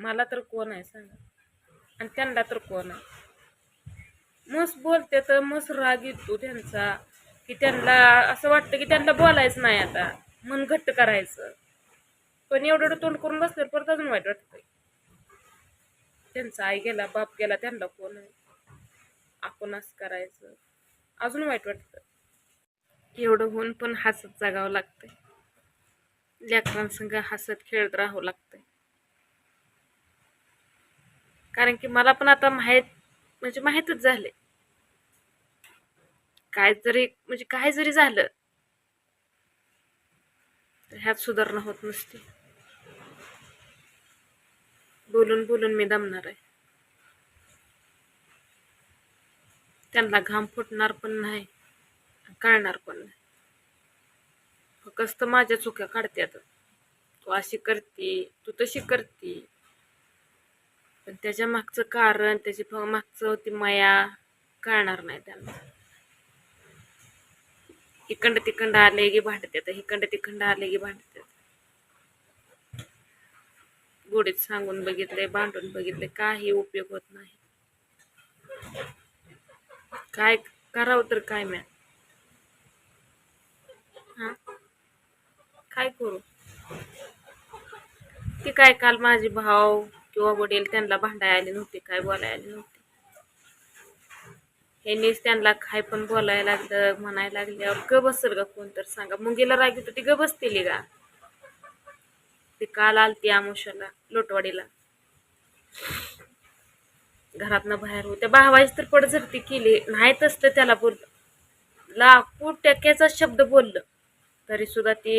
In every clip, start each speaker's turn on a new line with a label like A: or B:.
A: मला तर कोण आहे सांगा? आणि त्यांना तर कोण आहे? मस्त बोलते तर मस्त राग येतो त्यांचा की त्यांना असं वाटतं की त्यांना बोलायचं नाही आता मन घट्ट करायचं. पण एवढं एवढं तोंड करून बसल्यावर परत अजून वाईट वाटतंय. त्यांचा आई गेला बाप गेला त्यांना कोण आहे? आपण असं करायचं. अजून वाईट वाटतं. एवढं होऊन पण हसत जागावं लागतंय. लेकरांसंग हसत खेळत राहावं लागतंय. कारण की मला पण आता माहीत म्हणजे माहीतच झाले. काय जरी म्हणजे काय जरी झालं तर ह्यात सुधारणा होत नसते. बोलून बोलून मी दमणार आहे. त्यांना घाम फुटणार पण नाही कळणार पण नाही. फक्त माझ्या चुक्या काढत्यात. तू अशी करते तू तशी करते. पण त्याच्या मागचं कारण त्याची फ- मागचं ती माया कळणार नाही त्यांना. इकंड तिकंड आले की भांडत्यात इकंड तिकंड आले की भांडत्यात. गोडीत सांगून बघितले भांडून बघितले काही उपयोग होत नाही. काय करावं तर काय मॅ हा? काय करू? ती काय काल माझे भाव किंवा वडील त्यांना भांडाय आले नव्हते काय बोलायला आले नव्हते. ह्यांनीच त्यांना काय पण बोलायला लागलं म्हणायला लागल्यावर ग बसल का कोण तर सांगा. मुंगीला राग येतो ती ग बसतेली का ती काल आलती आमुषाला लोटवाडीला. घरातनं बाहेर होत्या भावाईच तर पडझडती केली. नाहीत असतं त्याला बोललं. लाकूड टक्क्याचा शब्द बोललं. तरी सुद्धा ते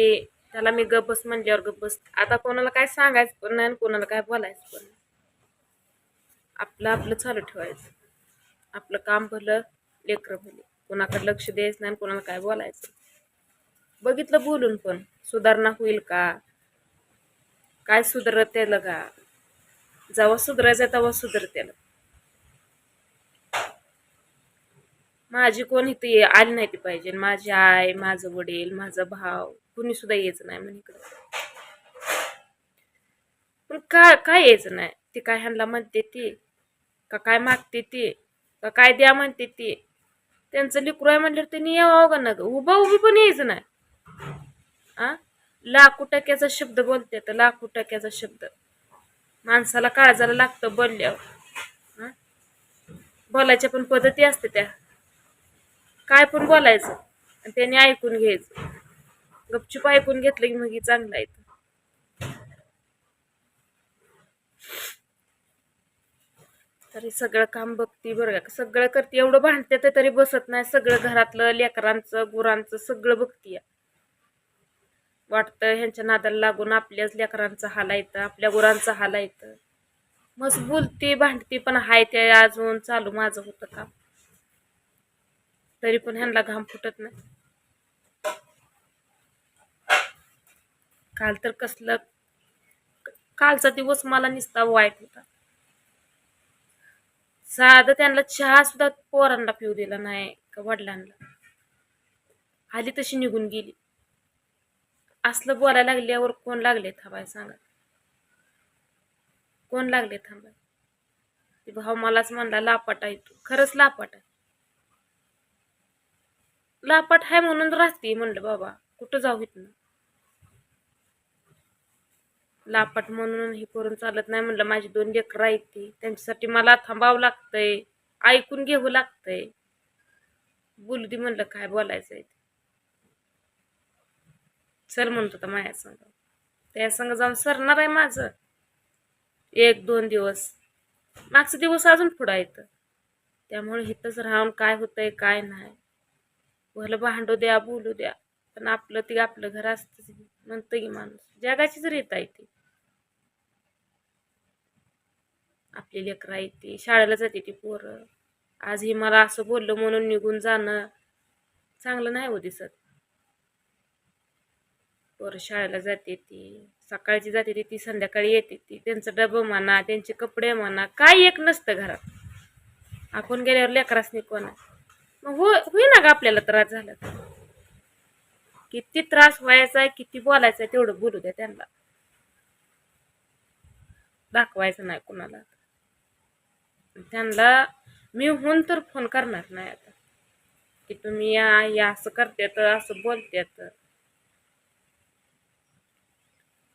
A: त्याला मी गप बस म्हणल्यावर गप बस आता कोणाला काय सांगायचं पण नाही आणि कोणाला काय बोलायचं पण आपलं आपलं चालू ठेवायचं. आपलं काम भलं लेकरं भले. कोणाकडे लक्ष द्यायचं नाही आणि कोणाला काय बोलायचं. बघितलं बोलून पण. सुधारणा होईल का? काय सुधारत त्याला का? जेव्हा सुधारायचं तेव्हा सुधारतेलं माझी कोण इथे आली नाही ती पाहिजे. माझी आई माझं वडील माझा भाव कुणी सुद्धा यायचं नाही म्हणे इकडं. पण का काय यायचं नाही? ती काय ह्यांना म्हणते ती का काय मागते ती का काय द्या म्हणते ती? त्यांचं लिकरू आहे म्हणल्यावर त्यांनी यावं का ना उभा उभी पण यायचं नाही. आ? लाखो टक्क्याचा शब्द बोलते तर लाखो टक्क्याचा शब्द. माणसाला काळजाला लागतं बोलल्यावर. बोलायच्या पण पद्धती असते त्या. काय पण बोलायचं आणि त्याने ऐकून घ्यायचं. गपचूप ऐकून घेतलं की मग चांगलं आहे तरी. सगळं काम बघती बरं का. सगळं करते एवढं भांडते तर तरी बसत नाही. सगळं घरातलं लेकरांचं गुरांचं सगळं बघती वाटतं ह्यांच्या नादाला लागून आपल्याच लेकरांचा हाल येतं आपल्या गुरांचा हाल हालायचं मस्त बोलती भांडती पण हाय ते अजून चालू माझं होतं काम. तरी पण ह्यांना घाम फुटत नाही. काल तर कसलं कालचा दिवस मला निसता वाईट होता. साधं त्यांना चहा सुद्धा पोरांना पिऊ दिला नाही का वडिलांना. आली तशी निघून गेली. असलं बोलायला लागल्यावर कोण लागले थांबाय सांगा. कोण लागले थांबाय? ते भाऊ मलाच म्हणला लापाट आहे तू. खरंच लापाट आहे. लापाट आहे म्हणून राहते म्हणलं बाबा. कुठं जाऊ इथनं? लापाट म्हणून हे करून चालत नाही म्हणलं. माझी दोन लेकरं आहेत ती. त्यांच्यासाठी मला थांबावं लागतंय. ऐकून घेऊ लागतंय. बोलू दे म्हणलं काय बोलायचं आहे ते. चल म्हणत होता माझ्या संग. त्या संग जाऊन सरणार आहे माझं. एक दोन दिवस. मागचे दिवस अजून पुढं येतं त्यामुळे इथंच राहून काय होतंय काय नाही. भलं भांडू द्या बोलू द्या. पण आपलं ते आपलं घर असतं म्हणतं की माणूस. जगाचीच रीत येते आपली लेकरं येते शाळेला जाते ती पोरं. आज हे मला असं बोललं म्हणून निघून जाणं चांगलं नाही हो दिसत. पोरं शाळेला जाते ती सकाळची जाते ती ती संध्याकाळी येते ती. त्यांचं डबं म्हणा त्यांचे कपडे म्हणा काय एक नसतं घरात. आपण गेल्यावर लेकरासनी कोणा मग हो होईना का आपल्याला त्रास झाला तर. किती त्रास व्हायचा आहे किती बोलायचं आहे तेवढं बोलू द्या त्यांना. दाखवायचं नाही कुणाला त्यांना मी होऊन तर फोन करणार नाही आता. की तुम्ही या या असं तर असं बोलते तर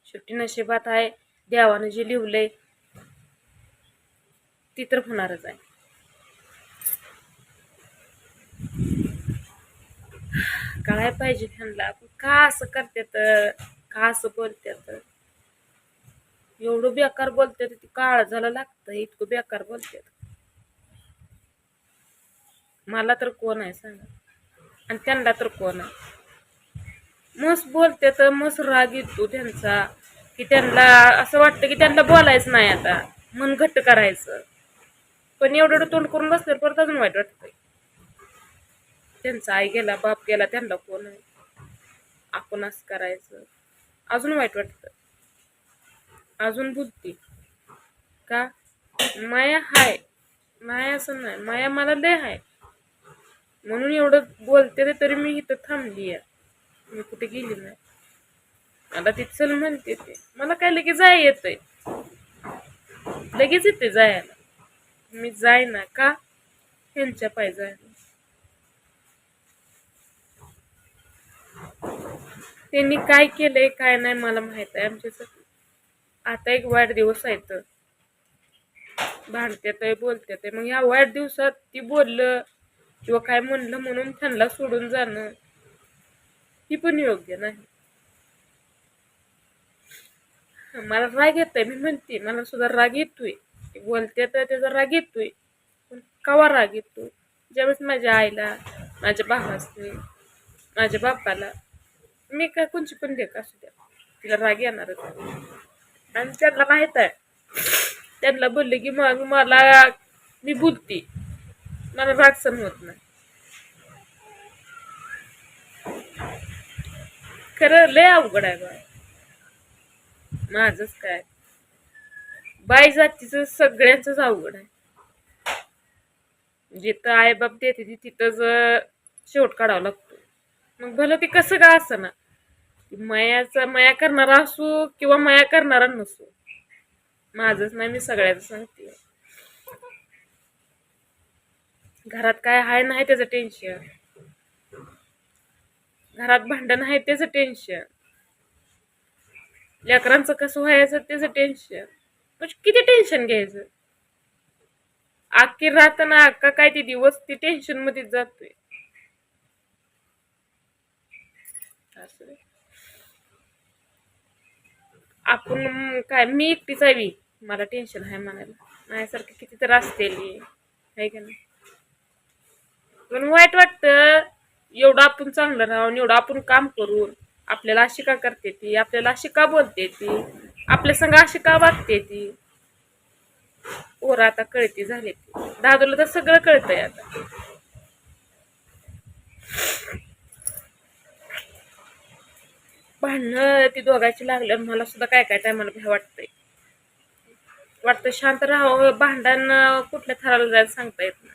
A: शेवटी नशिबात आहे देवानं जे लिहिलंय ती तर होणारच आहे. काय पाहिजे त्यांना. का असं करतात का असं बोलतात एवढं बेकार बोलतात ती काळ झालं लागतं इतकं बेकार बोलतात मला तर कोण आहे सांगा? आणि त्यांना तर कोण आहे? मस्त बोलते तर मस्त राग येतो त्यांचा की त्यांना असं वाटतं की त्यांना बोलायचं नाही आता. मन घट्ट करायचं. पण एवढं एवढं तोंड करून बसल्यावर परत अजून वाईट वाटतंय. त्यांचा आई गेला बाप गेला त्यांना कोण आहे? आपण असं करायचं. अजून वाईट वाटतं. अजून बुद्धी. का? माया हाय. माया असं नाही. माया मला लय हाय. म्हणून एवढं बोलते तरी मी इथं थांबली आहे मी कुठे गेली नाही. मला ती चल म्हणते ते. मला काय लगेच जाय येतंय? लगेच येते जायला. मी जाय ना का? त्यांच्या पाय जायला त्यांनी काय केलंय काय नाही मला माहीत आहे. आमच्यासाठी आता एक वाढदिवस आहे तर. भांडत्यात आहे बोलत्यात आहे मग या वाढदिवसात ती बोललं किंवा काय म्हणलं म्हणून त्यांना सोडून जाणं ही पण योग्य नाही. मला राग येतोय मी म्हणते मला सुद्धा राग येतोय. ती बोलते तर त्याचा राग येतोय. पण कवा राग येतो? ज्यावेळेस माझ्या आईला माझ्या भावासनी माझ्या बापाला मी काय कोणची पण लेख असू द्या. तिला राग येणारच आणि त्यांना माहीत आहे. त्यांना बोलले की मग मला मी बोलते. मला राग सण होत नाही. खरं लय अवघड आहे बाय माझच काय? बाई जातीचं सगळ्यांचंच अवघड आहे. जिथं आई बाप देते ती तिथंच शेवट काढावा लागतो. मग भलं ते कसं का असं ना मयाचा मया करणारा असो किंवा मया करणारा नसो. माझंच नाही मी सगळ्याच सांगते. घरात काय आहे नाही त्याचं टेन्शन घरात भांडण आहे त्याचं टेन्शन लेकरांचं कसं व्हायचं त्याचं टेन्शन म्हणजे किती टेन्शन घ्यायचं? अख्खी राहताना ना अख्खा काय ते दिवस ती टेन्शन मध्येच जातोय. असं. आपण काय मी एकटीच आहे मला टेन्शन आहे म्हणायला. माझ्यासारखं किती तर असते आहे का नाही? पण वाईट वाटतं एवढं आपण चांगलं राहून एवढं आपण काम करून आपल्याला अशी का करते ती? आपल्याला अशी का बोलते ती? आपल्या संग अशी का वागते ती? पोरं आता कळती झाली ती दादूला तर सगळं कळतंय आता. भांडणं ती दोघांची लागल्यावर मला सुद्धा काय काय टायमाला भ्या वाटतंय. वाटतं शांत राहावं भांडण कुठल्या थराला जायला सांगता येत नाही.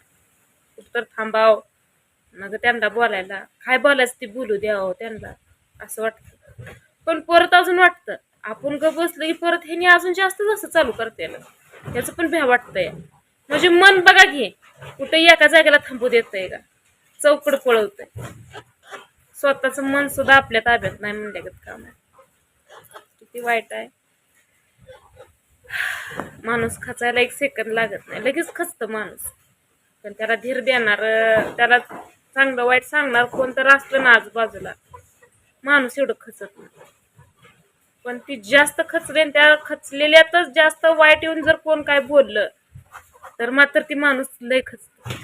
A: कुठं तर थांबाव मग त्यांना बोलायला. काय बोलायचं ती बोलू द्यावं त्यांना असं वाटतं. पण परत अजून वाटतं आपण ग बसलं की परत ह्यानी अजून जास्त जास्त चालू करते त्याचं पण भ्या वाटतंय. म्हणजे मन बघा घे कुठे एका जागेला थांबू देतंय का? चौकड पळवतंय. स्वतःचं मन सुद्धा आपल्या ताब्यात नाही म्हणल्यागत काम आहे किती वाईट आहे. माणूस खचायला एक सेकंद लागत नाही. लगेच खचतं माणूस. पण त्याला धीर देणार त्याला चांगलं वाईट सांगणार कोण तर असलं ना आजूबाजूला. माणूस एवढं खचत नाही. पण ती जास्त खचले त्या खचलेल्यातच जास्त वाईट येऊन जर कोण काय बोललं तर मात्र ती माणूस लय खचतो.